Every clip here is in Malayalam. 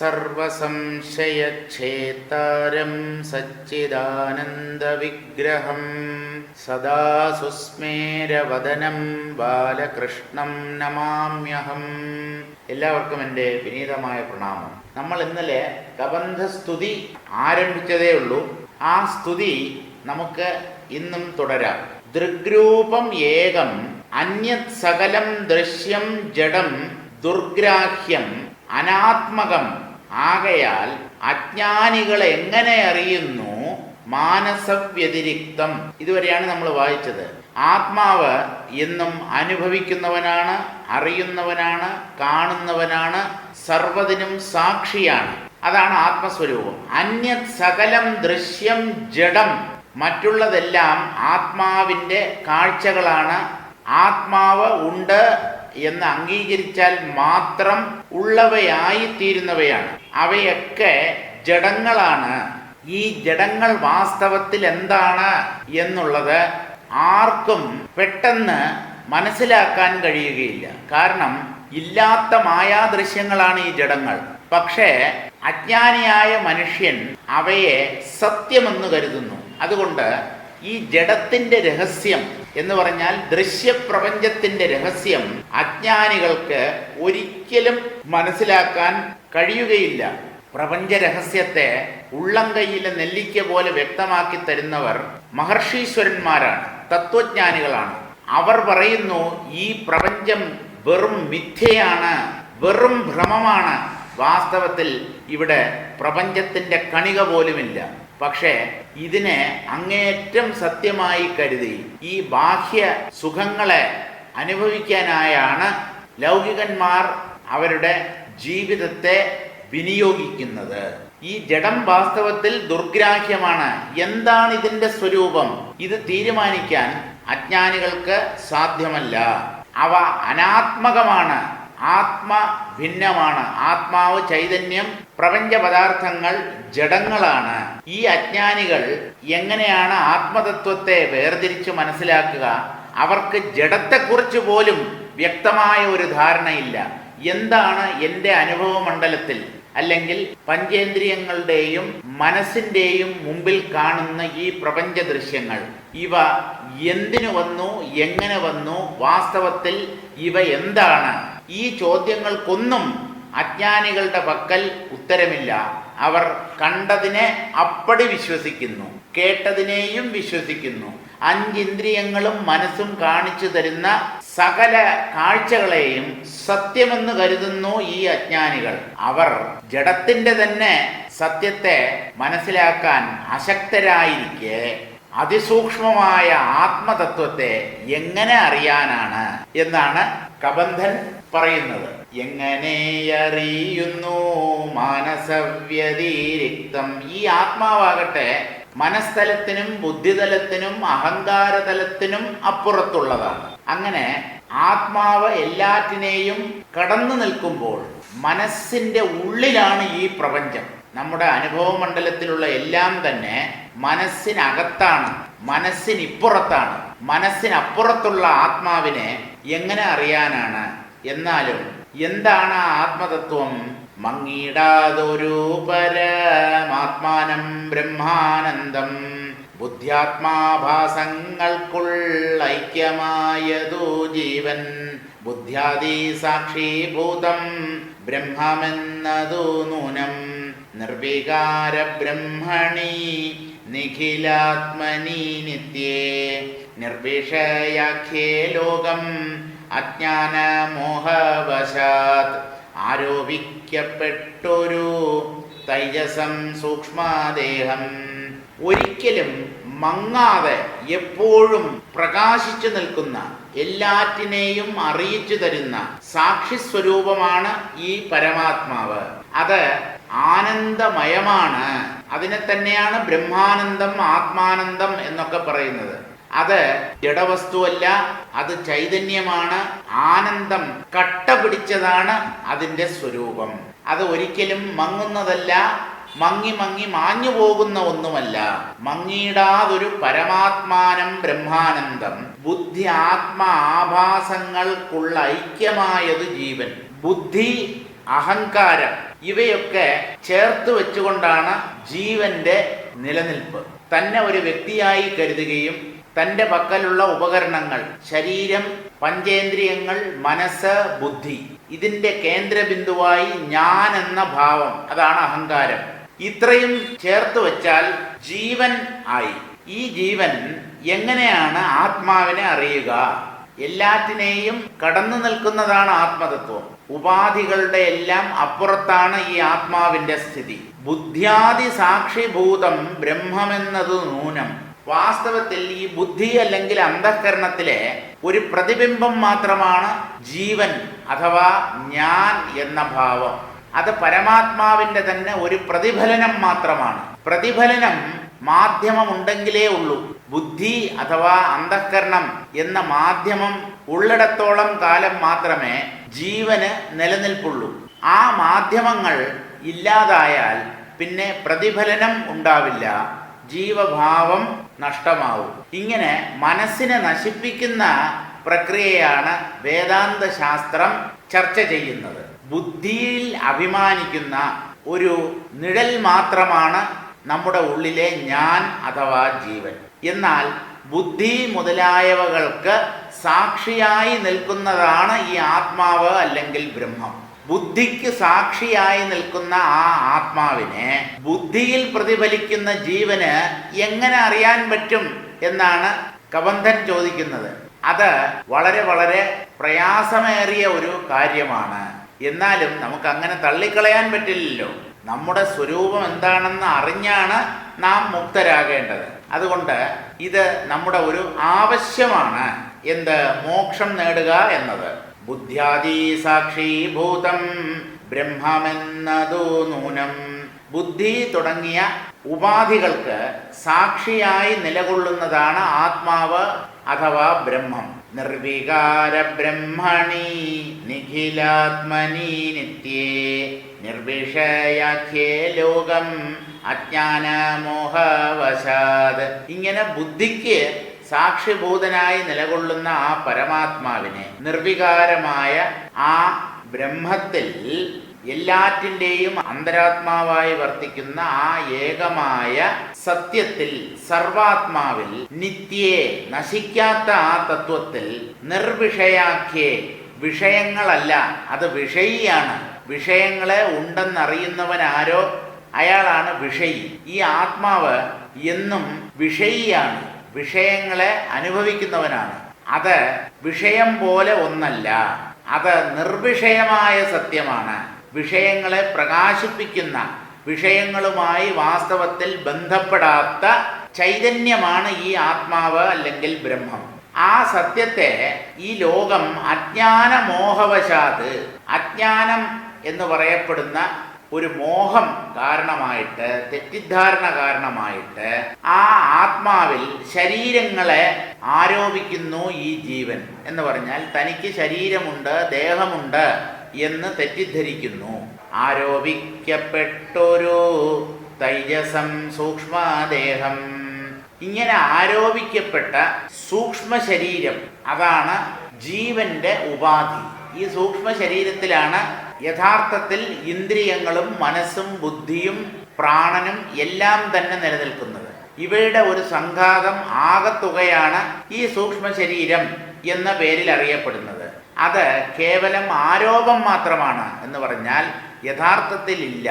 സർവസംശയച്ഛേത്താരം സച്ചിദാനന്ദവിഗ്രഹം സദാ സുസ്മേരവദനം ബാലകൃഷ്ണം നമാമ്യഹം. എല്ലാവർക്കും എന്റെ വിനീതമായ പ്രണാമം. നമ്മൾ ഇന്നലെ കബന്ധസ്തുതി ആരംഭിച്ചതേ ഉള്ളൂ. ആ സ്തുതി നമുക്ക് ഇന്നും തുടരാം. ദൃഗ്രൂപം ഏകം അന്യത് സകലം ദൃശ്യം ജഡം ദുർഗ്രാഹ്യം അനാത്മകം ആകയാൽ അജ്ഞാനികൾ എങ്ങനെ അറിയുന്നു? മാനസവ്യതിരിക്തം. ഇതുവരെയാണ് നമ്മൾ വായിച്ചത്. ആത്മാവ് എന്നും അനുഭവിക്കുന്നവനാണ് അറിയുന്നവനാണ് കാണുന്നവനാണ് സർവതിനും സാക്ഷിയാണ്. അതാണ് ആത്മസ്വരൂപം. അന്യ സകലം ദൃശ്യം ജഡം. മറ്റുള്ളതെല്ലാം ആത്മാവിന്റെ കാഴ്ചകളാണ് ആത്മാവ് ഉണ്ട് എന്ന് അംഗീകരിച്ചാൽ മാത്രം ഉള്ളവയായി തീരുന്നവയാണ് അവയൊക്കെ ജഡങ്ങളാണ്. ഈ ജഡങ്ങൾ വാസ്തവത്തിൽ എന്താണ് എന്നുള്ളത് ആർക്കും പെട്ടെന്ന് മനസ്സിലാക്കാൻ കഴിയുകയില്ല. കാരണം ഇല്ലാത്ത മായാദൃശ്യങ്ങളാണ് ഈ ജഡങ്ങൾ. പക്ഷേ അജ്ഞാനിയായ മനുഷ്യൻ അവയെ സത്യമെന്ന് കരുതുന്നു. അതുകൊണ്ട് ഈ ജഡത്തിന്റെ രഹസ്യം എന്ന് പറഞ്ഞാൽ ദൃശ്യപ്രപഞ്ചത്തിന്റെ രഹസ്യം അജ്ഞാനികൾക്ക് ഒരിക്കലും മനസ്സിലാക്കാൻ കഴിയുകയില്ല. പ്രപഞ്ച രഹസ്യത്തെ ഉള്ളം കൈയിലെ നെല്ലിക്ക പോലെ വ്യക്തമാക്കി തരുന്നവർ മഹർഷീശ്വരന്മാരാണ് തത്വജ്ഞാനികളാണ്. അവർ പറയുന്നു ഈ പ്രപഞ്ചം വെറും മിഥ്യയാണ് വെറും ഭ്രമമാണ്. വാസ്തവത്തിൽ ഇവിടെ പ്രപഞ്ചത്തിന്റെ കണിക പോലുമില്ല. പക്ഷേ ഇതിനെ അങ്ങേയറ്റം സത്യമായി കരുതി ഈ ബാഹ്യ സുഖങ്ങളെ അനുഭവിക്കാനായാണ് ലൗകികന്മാർ അവരുടെ ജീവിതത്തെ വിനിയോഗിക്കുന്നത്. ഈ ജഡം വാസ്തവത്തിൽ ദുർഗ്രാഹ്യമാണ്. എന്താണ് ഇതിന്റെ സ്വരൂപം? ഇത് തീരുമാനിക്കാൻ അജ്ഞാനികൾക്ക് സാധ്യമല്ല. അവ അനാത്മകമാണ്. ആത്മ ഭിന്നമാണ് ആത്മാവ് ചൈതന്യം പ്രപഞ്ച പദാർത്ഥങ്ങൾ ജഡങ്ങളാണ്. ഈ അജ്ഞാനികൾ എങ്ങനെയാണ് ആത്മതത്വത്തെ വേർതിരിച്ച് മനസ്സിലാക്കുക? അവർക്ക് ജഡത്തെക്കുറിച്ച് പോലും വ്യക്തമായ ഒരു ധാരണയില്ല. എന്താണ് എന്റെ അനുഭവ മണ്ഡലത്തിൽ അല്ലെങ്കിൽ പഞ്ചേന്ദ്രിയങ്ങളുടെയും മനസ്സിന്റെയും മുമ്പിൽ കാണുന്ന ഈ പ്രപഞ്ച ദൃശ്യങ്ങൾ ഇവ എന്തിനു വന്നു? എങ്ങനെ വന്നു? വാസ്തവത്തിൽ ഇവ എന്താണ്? ഈ ചോദ്യങ്ങൾക്കൊന്നും അജ്ഞാനികളുടെ പക്കൽ ഉത്തരമില്ല. അവർ കണ്ടതിനെ അപ്പടി വിശ്വസിക്കുന്നു കേട്ടതിനെയും വിശ്വസിക്കുന്നു. അഞ്ചിന്ദ്രിയങ്ങളും മനസ്സും കാണിച്ചു തരുന്ന സകല കാഴ്ചകളെയും സത്യമെന്ന് കരുതുന്നു ഈ അജ്ഞാനികൾ. അവർ ജഡത്തിന്റെ തന്നെ സത്യത്തെ മനസ്സിലാക്കാൻ അശക്തരായിരിക്കെ. അതിസൂക്ഷ്മമായ ആത്മതത്വത്തെ എങ്ങനെ അറിയാനാണ്? എന്നാണ് കബന്ധൻ പറയുന്നത്. എങ്ങനെ അറിയുന്നു മാനസവ്യതിരിക്തം? ഈ ആത്മാവാകട്ടെ മനസ്ഥലത്തിനും ബുദ്ധിതലത്തിനും അഹങ്കാരതലത്തിനും അപ്പുറത്തുള്ളതാണ്. അങ്ങനെ ആത്മാവ് എല്ലാറ്റിനെയും കടന്നു നിൽക്കുമ്പോൾ മനസ്സിന്റെ ഉള്ളിലാണ് ഈ പ്രപഞ്ചം. നമ്മുടെ അനുഭവ മണ്ഡലത്തിലുള്ള എല്ലാം തന്നെ മനസ്സിനകത്താണ് മനസ്സിനിപ്പുറത്താണ്. മനസ്സിനപ്പുറത്തുള്ള ആത്മാവിനെ എങ്ങനെ അറിയാനാണ് എന്നാലും എന്താണ് ആത്മതത്വം? മങ്ങീടാതൊരു പരമാത്മാനം ബ്രഹ്മാനന്ദം. ബുദ്ധ്യാത്മാഭാസങ്ങൾക്കുള്ള ഐക്യമായതു ജീവൻ. ബുദ്ധ്യാദി സാക്ഷീഭൂതം ബ്രഹ്മമെന്നതു നൂനം. നിർവികാര ബ്രഹ്മണി നിഖിലാത്മനി നിത്യേ. നിർവിഷയാഖ്യേ ലോകം അജ്ഞാനമോഹവശാത് ആരോപിക്കപ്പെട്ടൊരു തൈജസം സൂക്ഷ്മദേഹം ഒരിക്കലും മങ്ങാതെ എപ്പോഴും പ്രകാശിച്ചു നിൽക്കുന്ന എല്ലാറ്റിനെയും അറിയിച്ചു തരുന്ന സാക്ഷി സ്വരൂപമാണ് ഈ പരമാത്മാവ്. അത് ആനന്ദമയമാണ്. അതിനെ തന്നെയാണ് ബ്രഹ്മാനന്ദം ആത്മാനന്ദം എന്നൊക്കെ പറയുന്നത്. അത് ജഡവസ്തുവല്ല അത് ചൈതന്യമാണ് ആനന്ദം കട്ട പിടിച്ചതാണ് അതിന്റെ സ്വരൂപം. അത് ഒരിക്കലും മങ്ങുന്നതല്ല മങ്ങി മങ്ങി മാഞ്ഞു പോകുന്ന ഒന്നുമല്ല. മങ്ങിയിടാതൊരു പരമാത്മാനം ബ്രഹ്മാനന്ദം. ബുദ്ധി ആത്മ ആഭാസങ്ങൾക്കുള്ള ഐക്യമായത് ജീവൻ. ബുദ്ധി അഹങ്കാരം ഇവയൊക്കെ ചേർത്ത് വെച്ചുകൊണ്ടാണ് ജീവന്റെ നിലനിൽപ്പ്. തന്നെ ഒരു വ്യക്തിയായി കരുതുകയും തന്റെ പക്കലുള്ള ഉപകരണങ്ങൾ ശരീരം പഞ്ചേന്ദ്രിയങ്ങൾ മനസ്സ് ബുദ്ധി. ഇതിന്റെ കേന്ദ്രബിന്ദുവായി ഞാൻ എന്ന ഭാവം അതാണ് അഹങ്കാരം. ഇത്രയും ചേർത്ത് വെച്ചാൽ ജീവൻ ആയി. ഈ ജീവൻ എങ്ങനെയാണ് ആത്മാവിനെ അറിയുക? എല്ലാറ്റിനെയും കടന്നു നിൽക്കുന്നതാണ് ആത്മതത്വം. ഉപാധികളുടെ എല്ലാം അപ്പുറത്താണ് ഈ ആത്മാവിന്റെ സ്ഥിതി. ബുദ്ധ്യാദി സാക്ഷിഭൂതം ബ്രഹ്മമെന്നത് നൂനം. വാസ്തവത്തിൽ ഈ ബുദ്ധി അല്ലെങ്കിൽ അന്ധകരണത്തിലെ ഒരു പ്രതിബിംബം മാത്രമാണ് ജീവൻ അഥവാ ഞാൻ എന്ന ഭാവം. അത് പരമാത്മാവിന്റെ തന്നെ ഒരു പ്രതിഫലനം മാത്രമാണ്. പ്രതിഫലനം മാധ്യമമുണ്ടെങ്കിലേ ഉള്ളൂ. ബുദ്ധി അഥവാ അന്ധകരണം എന്ന മാധ്യമം ഉള്ളിടത്തോളം കാലം മാത്രമേ ജീവന് നിലനിൽപ്പുള്ളൂ. ആ മാധ്യമങ്ങൾ ഇല്ലാതായാൽ പിന്നെ പ്രതിഫലനം ഉണ്ടാവില്ല. ജീവഭാവം നഷ്ടമാവും. ഇങ്ങനെ മനസ്സിനെ നശിപ്പിക്കുന്ന പ്രക്രിയയാണ് വേദാന്ത ശാസ്ത്രം ചർച്ച ചെയ്യുന്നത്. ബുദ്ധിയിൽ അഭിമാനിക്കുന്ന ഒരു നിഴൽ മാത്രമാണ് നമ്മുടെ ഉള്ളിലെ ഞാൻ അഥവാ ജീവൻ. എന്നാൽ ബുദ്ധി മുതലായവകൾക്ക് സാക്ഷിയായി നിൽക്കുന്നതാണ് ഈ ആത്മാവ് അല്ലെങ്കിൽ ബ്രഹ്മം. ബുദ്ധിക്ക് സാക്ഷിയായി നിൽക്കുന്ന ആ ആത്മാവിനെ ബുദ്ധിയിൽ പ്രതിഫലിക്കുന്ന ജീവന് എങ്ങനെ അറിയാൻ പറ്റും എന്നാണ് കബന്ധൻ ചോദിക്കുന്നത്. അത് വളരെ വളരെ പ്രയാസമേറിയ ഒരു കാര്യമാണ്. എന്നാലും നമുക്ക് അങ്ങനെ തള്ളിക്കളയാൻ പറ്റില്ലല്ലോ. നമ്മുടെ സ്വരൂപം എന്താണെന്ന് അറിഞ്ഞാണ് നാം മുക്തരാകേണ്ടത്. അതുകൊണ്ട് ഇത് നമ്മുടെ ഒരു ആവശ്യമാണ്. എന്ത് മോക്ഷം നേടുക എന്നത്. ബുദ്ധ്യാദി ബ്രഹ്മമെന്നതോ നൂനം. ബുദ്ധി തുടങ്ങിയ ഉപാധികൾക്ക് സാക്ഷിയായി നിലകൊള്ളുന്നതാണ് ആത്മാവ് അഥവാ ബ്രഹ്മം. നിർവികാര ബ്രഹ്മണി നിഖിലാത്മനി നിത്യേ. നിർവിഷയാഖ്യേ ലോകം അജ്ഞാനമോഹവശാത്. ഇങ്ങനെ ബുദ്ധിക്ക് സാക്ഷിഭൂതനായി നിലകൊള്ളുന്ന ആ പരമാത്മാവിനെ നിർവികാരമായ ആ ബ്രഹ്മത്തിൽ എല്ലാറ്റിന്റെയും അന്തരാത്മാവായി വർത്തിക്കുന്ന ആ ഏകമായ സത്യത്തിൽ സർവാത്മാവിൽ നിത്യേ നശിക്കാത്ത ആ തത്വത്തിൽ നിർവിഷയാഖ്യേ വിഷയങ്ങളല്ല. അത് വിഷയിയാണ്. വിഷയങ്ങളെ ഉണ്ടെന്നറിയുന്നവൻ ആരോ അയാളാണ് വിഷയി. ഈ ആത്മാവ് എന്നും വിഷയിയാണ്. വിഷയങ്ങളെ അനുഭവിക്കുന്നവനാണ്. അത് വിഷയം പോലെ ഒന്നല്ല. അത് നിർവിഷയമായ സത്യമാണ്. വിഷയങ്ങളെ പ്രകാശിപ്പിക്കുന്ന വിഷയങ്ങളുമായി വാസ്തവത്തിൽ ബന്ധപ്പെടാത്ത ചൈതന്യമാണ് ഈ ആത്മാവ് അല്ലെങ്കിൽ ബ്രഹ്മം. ആ സത്യത്തെ ഈ ലോകം അജ്ഞാനമോഹവശാത് അജ്ഞാനം എന്ന് പറയപ്പെടുന്ന ഒരു മോഹം കാരണമായിട്ട് തെറ്റിദ്ധാരണ കാരണമായിട്ട് ആ ആത്മാവിൽ ശരീരങ്ങളെ ആരോപിക്കുന്നു ഈ ജീവൻ. എന്ന് പറഞ്ഞാൽ തനിക്ക് ശരീരമുണ്ട് ദേഹമുണ്ട് എന്ന് തെറ്റിദ്ധരിക്കുന്നു. ആരോപിക്കപ്പെട്ടൊരു തൈജസം സൂക്ഷ്മദേഹം. ഇങ്ങനെ ആരോപിക്കപ്പെട്ട സൂക്ഷ്മ ശരീരം അതാണ് ജീവന്റെ ഉപാധി. ഈ സൂക്ഷ്മ ശരീരത്തിലാണ് യഥാർത്ഥത്തിൽ ഇന്ദ്രിയങ്ങളും മനസ്സും ബുദ്ധിയും പ്രാണനും എല്ലാം തന്നെ നിലനിൽക്കുന്നത്. ഇവയുടെ ഒരു സംഘാതം ആകത്തുകയാണ് ഈ സൂക്ഷ്മ ശരീരം എന്ന പേരിൽ അറിയപ്പെടുന്നത്. അത് കേവലം ആരോപം മാത്രമാണ് എന്ന് പറഞ്ഞാൽ യഥാർത്ഥത്തിൽ ഇല്ല.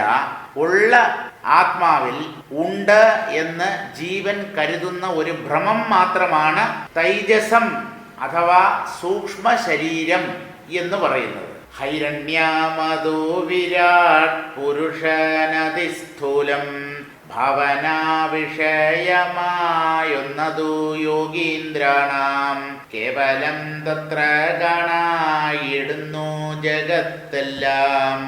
ഉള്ള ആത്മാവിൽ ഉണ്ട് എന്ന് ജീവൻ കരുതുന്ന ഒരു ഭ്രമം മാത്രമാണ് തൈജസം അഥവാ സൂക്ഷ്മ ശരീരം എന്ന് പറയുന്നത്. ഹൈരണ്യമതോ വിരാട് പുരുഷനതിസ്ഥൂലം ഭവനാവിഷയമായൊന്നതോ യോഗീന്ദ്രാണാം. കേവലം തത്ര കാണായിടുന്നു ജഗത്തെല്ലാം.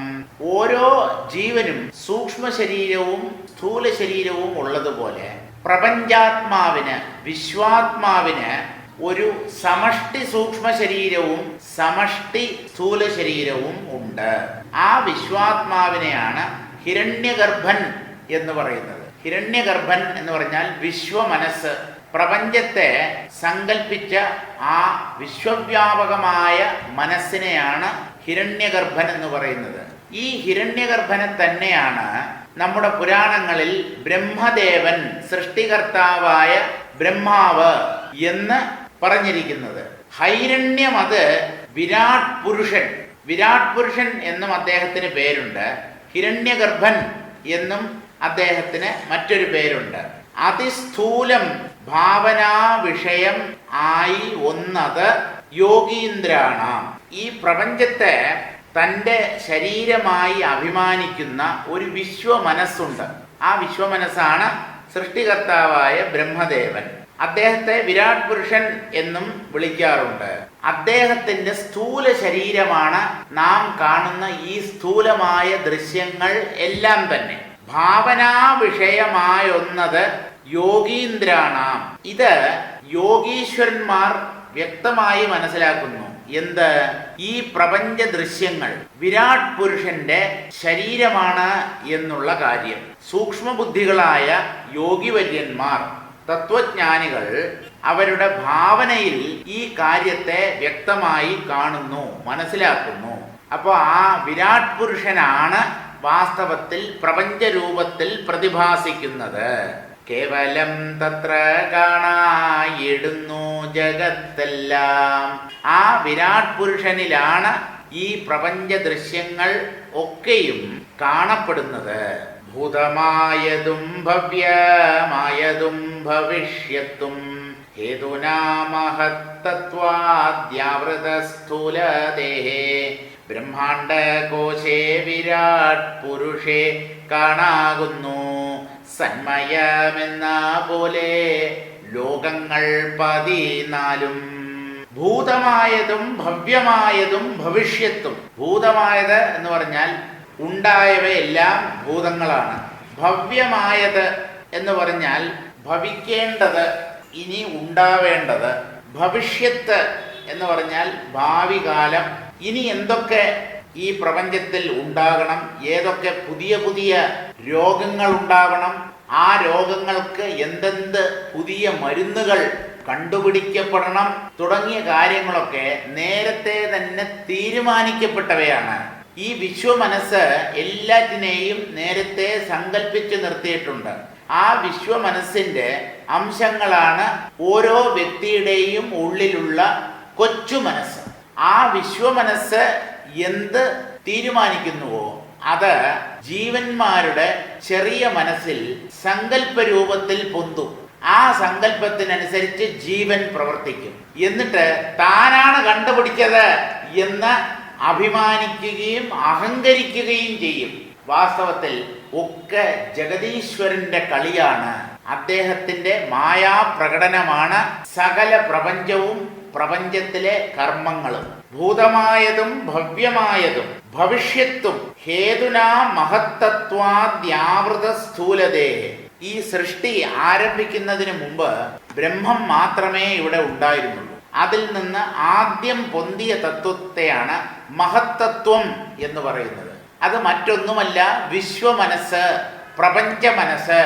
ഓരോ ജീവനും സൂക്ഷ്മ ശരീരവും സ്ഥൂല ശരീരവും ഉള്ളതുപോലെ പ്രപഞ്ചാത്മാവിന് വിശ്വാത്മാവിന് ഒരു സമഷ്ടി സൂക്ഷ്മ ശരീരവും സമഷ്ടി സ്ഥൂല ശരീരവും ഉണ്ട്. ആ വിശ്വാത്മാവിനെയാണ് ഹിരണ്യഗർഭൻ എന്ന് പറയുന്നത്. ഹിരണ്യഗർഭൻ എന്ന് പറഞ്ഞാൽ വിശ്വമനസ്സ്. പ്രപഞ്ചത്തെ സങ്കല്പിച്ച ആ വിശ്വവ്യാപകമായ മനസ്സിനെയാണ് ഹിരണ്യഗർഭൻ എന്ന് പറയുന്നത്. ഈ ഹിരണ്യഗർഭനെ തന്നെയാണ് നമ്മുടെ പുരാണങ്ങളിൽ ബ്രഹ്മദേവൻ സൃഷ്ടികർത്താവായ ബ്രഹ്മാവ് എന്ന് പറഞ്ഞിരിക്കുന്നത്. ഹൈരണ്യം അത് വിരാട് പുരുഷൻ. വിരാട് പുരുഷൻ എന്നും അദ്ദേഹത്തിന് പേരുണ്ട്. ഹിരണ്യഗർഭൻ എന്നും അദ്ദേഹത്തിന് മറ്റൊരു പേരുണ്ട്. അതിസ്ഥൂലം ഭാവനാ വിഷയം ആയി ഒന്നത് യോഗീന്ദ്രാണ്. ഈ പ്രപഞ്ചത്തെ തന്റെ ശരീരമായി അഭിമാനിക്കുന്ന ഒരു വിശ്വമനസ്സുണ്ട്. ആ വിശ്വമനസ്സാണ് സൃഷ്ടികർത്താവായ ബ്രഹ്മദേവൻ. അദ്ദേഹത്തെ വിരാട് പുരുഷൻ എന്നും വിളിക്കാറുണ്ട്. അദ്ദേഹത്തിന്റെ സ്ഥൂല ശരീരമാണ് നാം കാണുന്ന ഈ സ്ഥൂലമായ ദൃശ്യങ്ങൾ എല്ലാം തന്നെ. ഭാവനാ വിഷയമായൊന്നത് യോഗീന്ദ്രാണാം. ഇത് യോഗീശ്വരന്മാർ വ്യക്തമായി മനസ്സിലാക്കുന്നു. എന്ത്? ഈ പ്രപഞ്ച ദൃശ്യങ്ങൾ വിരാട് പുരുഷന്റെ ശരീരമാണ് എന്നുള്ള കാര്യം. സൂക്ഷ്മബുദ്ധികളായ യോഗിവര്യന്മാർ തത്വജ്ഞാനികൾ അവരുടെ ഭാവനയിൽ ഈ കാര്യത്തെ വ്യക്തമായി കാണുന്നു മനസ്സിലാക്കുന്നു. അപ്പോൾ ആ വിരാട് പുരുഷനാണ് വാസ്തവത്തിൽ പ്രപഞ്ചരൂപത്തിൽ പ്രതിഭാസിക്കുന്നത്. കേവലം തത്ര കാണായിടുന്നു ജഗത്തെല്ലാം. ആ വിരാട് പുരുഷനിലാണ് ഈ പ്രപഞ്ച ദൃശ്യങ്ങൾ ഒക്കെയും കാണപ്പെടുന്നത്. ഭൂതമായതും ഭവ്യമായതും ഭവിഷ്യത്തും ഹേതുനാമഹത്തത്വാദ്യാവൃതസ്ഥൂലദേഹേ. ബ്രഹ്മാണ്ടകോശേ വിരാട് പുരുഷേ കാണാകുന്നു. സന്മയമെന്ന പോലെ ലോകങ്ങൾ പതിനാലും ഭൂതമായതും ഭവ്യമായതും ഭവിഷ്യത്തും. ഭൂതമായത് എന്ന് പറഞ്ഞാൽ ഉണ്ടായവയെല്ലാം ഭൂതങ്ങളാണ്. ഭവ്യമായത് എന്ന് പറഞ്ഞാൽ ഭവിക്കേണ്ടത് ഇനി ഉണ്ടാവേണ്ടത് ഭവിഷ്യത്ത് എന്ന് പറഞ്ഞാൽ ഭാവി കാലം. ഇനി എന്തൊക്കെ ഈ പ്രപഞ്ചത്തിൽ ഉണ്ടാകണം ഏതൊക്കെ പുതിയ പുതിയ രോഗങ്ങൾ ഉണ്ടാകണം ആ രോഗങ്ങൾക്ക് എന്തെന്ത് പുതിയ മരുന്നുകൾ കണ്ടുപിടിക്കപ്പെടണം തുടങ്ങിയ കാര്യങ്ങളൊക്കെ നേരത്തെ തന്നെ തീരുമാനിക്കപ്പെട്ടവയാണ്. ഈ വിശ്വമനസ്സ് എല്ലാറ്റിനെയും നേരത്തെ സങ്കല്പിച്ചു നിർത്തിയിട്ടുണ്ട്. ആ വിശ്വമനസ്സിന്റെ അംശങ്ങളാണ് ഓരോ വ്യക്തിയുടെയും ഉള്ളിലുള്ള കൊച്ചു മനസ്സ്. ആ വിശ്വമനസ്സ് എന്ത് തീരുമാനിക്കുന്നുവോ അത് ജീവന്മാരുടെ ചെറിയ മനസ്സിൽ സങ്കല്പ രൂപത്തിൽ പൊന്തും. ആ സങ്കല്പത്തിനനുസരിച്ച് ജീവൻ പ്രവർത്തിക്കും. എന്നിട്ട് താനാണ് കണ്ടുപിടിച്ചത് എന്ന് അഭിമാനിക്കുകയും അഹങ്കരിക്കുകയും ചെയ്യും. വാസ്തവത്തിൽ ഒക്കെ ജഗദീശ്വരന്റെ കളിയാണ്. അദ്ദേഹത്തിന്റെ മായാപ്രകടനമാണ് സകല പ്രപഞ്ചവും പ്രപഞ്ചത്തിലെ കർമ്മങ്ങളും. ഭൂതമായതും ഭവ്യമായതും ഭവിഷ്യത്തും ഹേതുനാ മഹത്തത്വാദ്യാവൃത സ്ഥൂലതേ ഈ സൃഷ്ടി ആരംഭിക്കുന്നതിന് മുമ്പ് ബ്രഹ്മം മാത്രമേ ഇവിടെ ഉണ്ടായിരുന്നുള്ളൂ. അതിൽ നിന്ന് ആദ്യം പൊന്തിയ തത്വത്തെയാണ് മഹത്തത്വം എന്ന് പറയുന്നത്. അത് മറ്റൊന്നുമല്ല വിശ്വമനസ്സ് പ്രപഞ്ച മനസ്സ്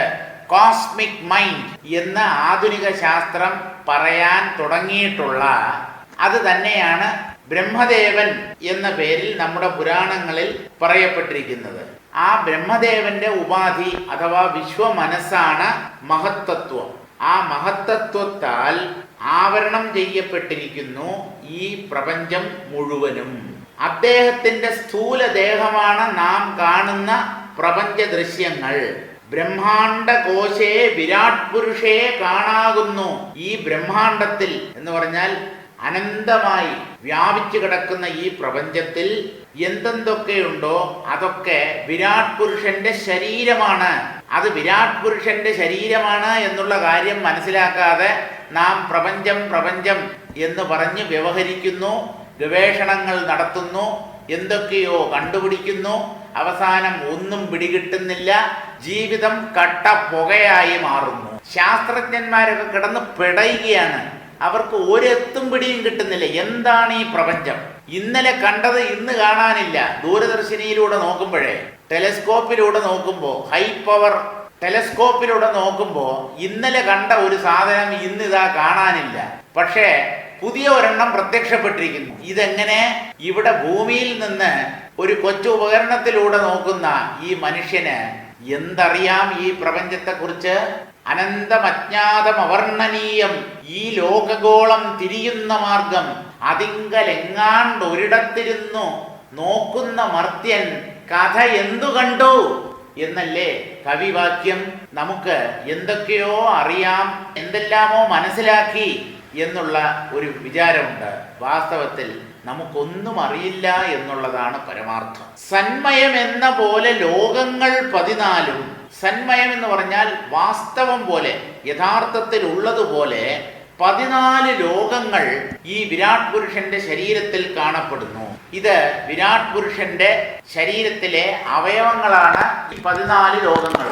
കോസ്മിക് മൈൻഡ് എന്ന് ആധുനിക ശാസ്ത്രം പറയാൻ തുടങ്ങിയിട്ടുള്ള അത് തന്നെയാണ് ബ്രഹ്മദേവൻ എന്ന പേരിൽ നമ്മുടെ പുരാണങ്ങളിൽ പറയപ്പെട്ടിരിക്കുന്നത്. ആ ബ്രഹ്മദേവന്റെ ഉപാധി അഥവാ വിശ്വമനസ്സാണ് മഹത്തത്വം. ആ മഹത്തത്വത്താൽ ആവരണം ചെയ്യപ്പെട്ടിരിക്കുന്നു ഈ പ്രപഞ്ചം മുഴുവനും. അദ്ദേഹത്തിന്റെ സ്ഥൂല ദേഹമാണ് നാം കാണുന്ന പ്രപഞ്ച ദൃശ്യങ്ങൾ ബ്രഹ്മാണ്ട കോശേ വിരാട് പുരുഷേ കാണാകുന്നു. ഈ ബ്രഹ്മാണ്ടത്തിൽ എന്ന് പറഞ്ഞാൽ അനന്തമായി വ്യാപിച്ചു കിടക്കുന്ന ഈ പ്രപഞ്ചത്തിൽ എന്തെന്തൊക്കെയുണ്ടോ അതൊക്കെ വിരാട് പുരുഷന്റെ ശരീരമാണ്. അത് വിരാട് പുരുഷന്റെ ശരീരമാണ് എന്നുള്ള കാര്യം മനസ്സിലാക്കാതെ നാം പ്രപഞ്ചം പ്രപഞ്ചം എന്ന് പറഞ്ഞ് വ്യവഹരിക്കുന്നു. ഗവേഷണങ്ങൾ നടത്തുന്നു എന്തൊക്കെയോ കണ്ടുപിടിക്കുന്നു. അവസാനം ഒന്നും പിടികിട്ടുന്നില്ല. ജീവിതം കട്ട പുകയായി മാറുന്നു. ശാസ്ത്രജ്ഞന്മാരൊക്കെ കിടന്ന് പിടയുകയാണ്. അവർക്ക് ഒരെത്തും പിടിയും കിട്ടുന്നില്ല. എന്താണ് ഈ പ്രപഞ്ചം? ഇന്നലെ കണ്ടത് ഇന്ന് കാണാനില്ല. ദൂരദർശിനിയിലൂടെ നോക്കുമ്പോഴേ ടെലിസ്കോപ്പിലൂടെ നോക്കുമ്പോൾ ഹൈ പവർ ടെലിസ്കോപ്പിലൂടെ നോക്കുമ്പോൾ ഇന്നലെ കണ്ട ഒരു സാധനം ഇന്നിതാ കാണാനില്ല. പക്ഷേ പുതിയ ഒരെണ്ണം പ്രത്യക്ഷപ്പെട്ടിരിക്കുന്നു. ഇതെങ്ങനെ? ഇവിടെ ഭൂമിയിൽ നിന്ന് ഒരു കൊച്ചു ഉപകരണത്തിലൂടെ നോക്കുന്ന ഈ മനുഷ്യന് എന്തറിയാം ഈ പ്രപഞ്ചത്തെക്കുറിച്ച്? അനന്തമജ്ഞാതം അവർണനീയം. ഈ ലോകഗോളം തിരിയുന്ന മാർഗം. അതിങ്കലെങ്ങാണ്ട് ഒരിടത്തിരുന്നു നോക്കുന്ന മർത്യൻ കഥ എന്തു കണ്ടു? എന്നല്ലേ കവിവാക്യം. നമുക്ക് എന്തൊക്കെയോ അറിയാം എന്തെല്ലാമോ മനസ്സിലാക്കി. എന്നുള്ള ഒരു വിചാരമുണ്ട്. വാസ്തവത്തിൽ നമുക്കൊന്നും അറിയില്ല എന്നുള്ളതാണ് പരമാർത്ഥം. സന്മയം എന്ന പോലെ ലോകങ്ങൾ പതിനാലും സന്മയം എന്ന് പറഞ്ഞാൽ വാസ്തവം പോലെ യഥാർത്ഥത്തിൽ ഉള്ളതുപോലെ പതിനാല് ലോകങ്ങൾ ഈ വിരാട് പുരുഷന്റെ ശരീരത്തിൽ കാണപ്പെടുന്നു. ഇത് വിരാട് പുരുഷന്റെ ശരീരത്തിലെ അവയവങ്ങളാണ് ഈ പതിനാല് ലോകങ്ങൾ.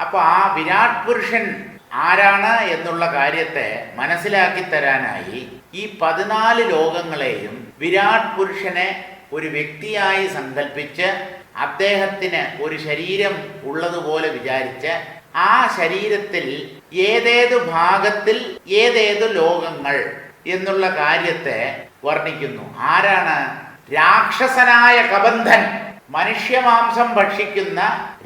അപ്പൊ ആ വിരാട് പുരുഷൻ ആരാണ് എന്നുള്ള കാര്യത്തെ മനസ്സിലാക്കി തരാനായി ഈ പതിനാല് ലോകങ്ങളെയും വിരാട് പുരുഷനെ ഒരു വ്യക്തിയായി സങ്കല്പിച്ച് അദ്ദേഹത്തിന് ഒരു ശരീരം ഉള്ളതുപോലെ വിചാരിച്ച് ആ ശരീരത്തിൽ ഏതേത് ഭാഗത്തിൽ ഏതേത് ലോകങ്ങൾ എന്നുള്ള കാര്യത്തെ വർണിക്കുന്നു. ആരാണ്? രാക്ഷസനായ കബന്ധൻ. മനുഷ്യമാംസം ഭക്ഷിക്കുന്ന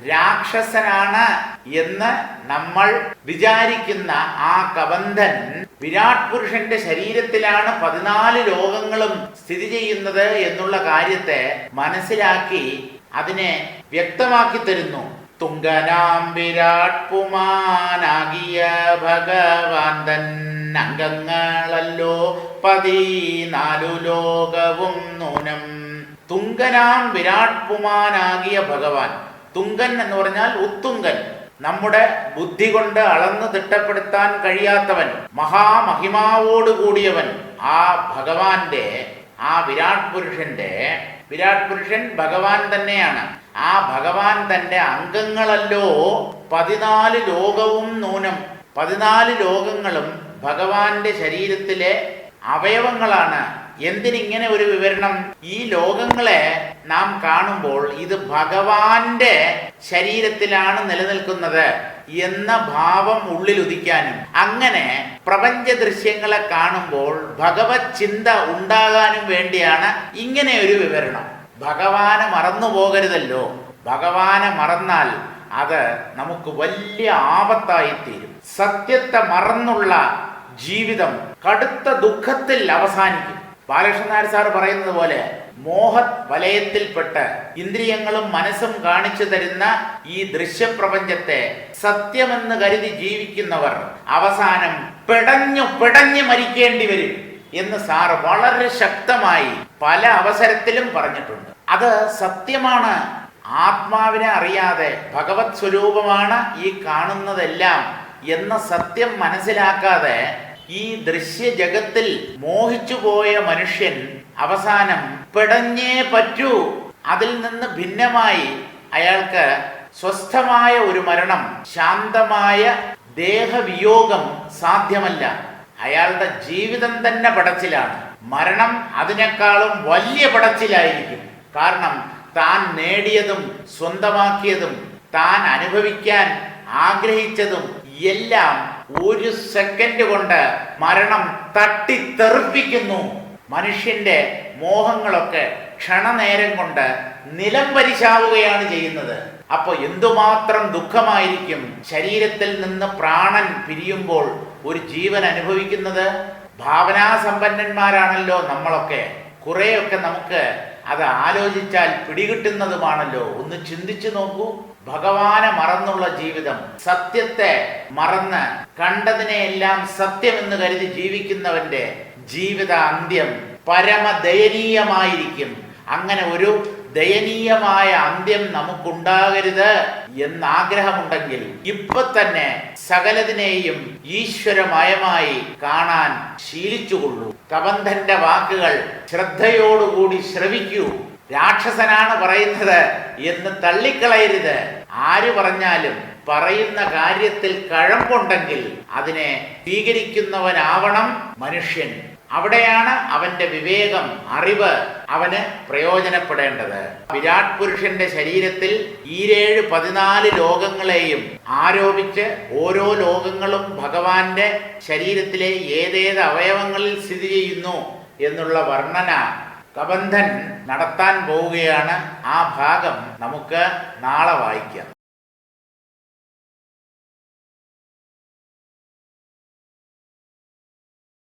രാക്ഷസനാണ് എന്ന് നമ്മൾ വിചാരിക്കുന്ന ആ കബന്ധൻ വിരാട് പുരുഷന്റെ ശരീരത്തിലാണ് പതിനാല് ലോകങ്ങളും സ്ഥിതി ചെയ്യുന്നത് എന്നുള്ള കാര്യത്തെ മനസ്സിലാക്കി അതിനെ വ്യക്തമാക്കി തരുന്നു. തുങ്കനാം വിരാട് പുമാനാകിയ ഭഗവാൻ അംഗങ്ങളല്ലോ പതിനാലു ലോകവും നൂനം തുങ്കനാം വിരാട് പുമാനാകിയ ഭഗവാൻ. തുങ്കൻ എന്ന് പറഞ്ഞാൽ ഉത്തുങ്കൻ. നമ്മുടെ ബുദ്ധി കൊണ്ട് അളന്ന് തിട്ടപ്പെടുത്താൻ കഴിയാത്തവൻ മഹാമഹിമാവോട് കൂടിയവൻ ആ ഭഗവാന്റെ ആ വിരാട് പുരുഷന്റെ വിരാട് പുരുഷൻ ഭഗവാൻ തന്നെയാണ്. ആ ഭഗവാൻ തന്റെ അംഗങ്ങളല്ലോ. പതിനാല് ലോകവും നൂനം പതിനാല് ലോകങ്ങളും ഭഗവാന്റെ ശരീരത്തിലെ അവയവങ്ങളാണ്. എന്തിനിങ്ങനെ ഒരു വിവരണം? ഈ ലോകങ്ങളെ നാം കാണുമ്പോൾ ഇത് ഭഗവാന്റെ ശരീരത്തിലാണ് നിലനിൽക്കുന്നത് എന്ന ഭാവം ഉള്ളിൽ ഉദിക്കാനും അങ്ങനെ പ്രപഞ്ച ദൃശ്യങ്ങളെ കാണുമ്പോൾ ഭഗവത് ചിന്ത ഉണ്ടാകാനും വേണ്ടിയാണ് ഇങ്ങനെ ഒരു വിവരണം. ഭഗവാനെ മറന്നു പോകരുതല്ലോ. ഭഗവാനെ മറന്നാൽ അത് നമുക്ക് വലിയ ആപത്തായി തീരും സത്യത്തെ മറന്നുള്ള ജീവിതം കടുത്ത ദുഃഖത്തിൽ അവസാനിക്കും. ബാലകൃഷ്ണൻ നായർ സാർ പറയുന്നത് പോലെ മോഹ വലയത്തിൽപ്പെട്ട് ഇന്ദ്രിയങ്ങളും മനസ്സും കാണിച്ചു തരുന്ന ഈ ദൃശ്യപ്രപഞ്ചത്തെ സത്യമെന്ന് കരുതി ജീവിക്കുന്നവർ അവസാനം പിടഞ്ഞു പിടഞ്ഞു മരിക്കേണ്ടി വരും എന്ന് സാർ വളരെ ശക്തമായി പല അവസരത്തിലും പറഞ്ഞിട്ടുണ്ട്. അത് സത്യമാണ്. ആത്മാവിനെ അറിയാതെ ഭഗവത് സ്വരൂപമാണ് ഈ കാണുന്നതെല്ലാം എന്ന സത്യം മനസ്സിലാക്കാതെ ഈ ദൃശ്യ ജഗത്തിൽ മോഹിച്ചു പോയ മനുഷ്യൻ അവസാനം പിടഞ്ഞേ പറ്റൂ. അതിൽ നിന്ന് ഭിന്നമായി അയാൾക്ക് സ്വസ്ഥമായ ഒരു മരണം ശാന്തമായ ദേഹവിയോഗം സാധ്യമല്ല. അയാളുടെ ജീവിതം തന്നെ പടച്ചിലാണ്. മരണം അതിനേക്കാളും വലിയ പടച്ചിലായിരിക്കും. കാരണം താൻ നേടിയതും സ്വന്തമാക്കിയതും താൻ അനുഭവിക്കാൻ ആഗ്രഹിച്ചതും എല്ലാം ഒരു സെക്കൻഡ് കൊണ്ട് മരണം തട്ടിത്തെറിപ്പിക്കുന്നു. മനുഷ്യന്റെ മോഹങ്ങളൊക്കെ ക്ഷണനേരം കൊണ്ട് നിലം പരിശാവുകയാണ് ചെയ്യുന്നത്. അപ്പോൾ എന്തുമാത്രം ദുഃഖമായിരിക്കും ശരീരത്തിൽ നിന്ന് പ്രാണൻ പിരിയുമ്പോൾ ഒരു ജീവൻ അനുഭവിക്കുന്നത്? ഭാവനാസമ്പന്നന്മാരാണല്ലോ നമ്മളൊക്കെ. കുറേയൊക്കെ നമുക്ക് അത് ആലോചിച്ചാൽ പിടികിട്ടുന്നതുമാണല്ലോ. ഒന്ന് ചിന്തിച്ചു നോക്കൂ. ഭഗവാനെ മറന്നുള്ള ജീവിതം സത്യത്തെ മറന്ന് കണ്ടതിനെ കണ്ടതിനെയെല്ലാം സത്യമെന്ന് കരുതി ജീവിക്കുന്നവന്റെ ജീവിത അന്ത്യം പരമദയനീയമായിരിക്കും. അങ്ങനെ ഒരു ദയനീയമായ അന്ത്യം നമുക്കുണ്ടാകരുത് എന്നാഗ്രഹമുണ്ടെങ്കിൽ ഇപ്പൊ തന്നെ സകലതിനെയും ഈശ്വരമയമായി കാണാൻ ശീലിച്ചുകൊള്ളൂ. കബന്ധന്റെ വാക്കുകൾ ശ്രദ്ധയോടുകൂടി ശ്രവിക്കൂ. രാക്ഷസനാണ് പറയുന്നത് എന്ന് തള്ളിക്കളയരുത്. ആര് പറഞ്ഞാലും പറയുന്ന കാര്യത്തിൽ കഴമ്പുണ്ടെങ്കിൽ അതിനെ സ്വീകരിക്കുന്നവനാവണം മനുഷ്യൻ. അവിടെയാണ് അവന്റെ വിവേകം അറിവ് അവന് പ്രയോജനപ്പെടേണ്ടത്. വിരാട് പുരുഷന്റെ ശരീരത്തിൽ ഈരേഴ് പതിനാല് ലോകങ്ങളെയും ആരോപിച്ച് ഓരോ ലോകങ്ങളും ഭഗവാന്റെ ശരീരത്തിലെ ഏതേത് അവയവങ്ങളിൽ സ്ഥിതി ചെയ്യുന്നു എന്നുള്ള വർണന കബന്ധൻ നടത്താൻ പോവുകയാണ് ആ ഭാഗം നമുക്ക് നാളെ വായിക്കാം.